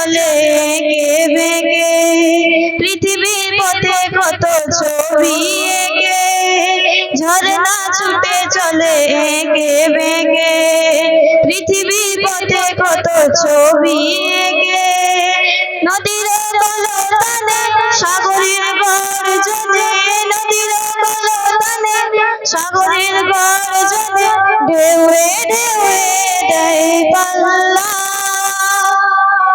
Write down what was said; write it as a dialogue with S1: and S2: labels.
S1: চলে কে বেগে পৃথিবীর পথে কত ছবি এঁকে ঝরনা ছুটে চলে এঁকে বেগে পৃথিবীর পথে কত ছবি এঁকে, নদীর কলতানে, সাগরের গর্জনে, নদীর কলতানে সাগরের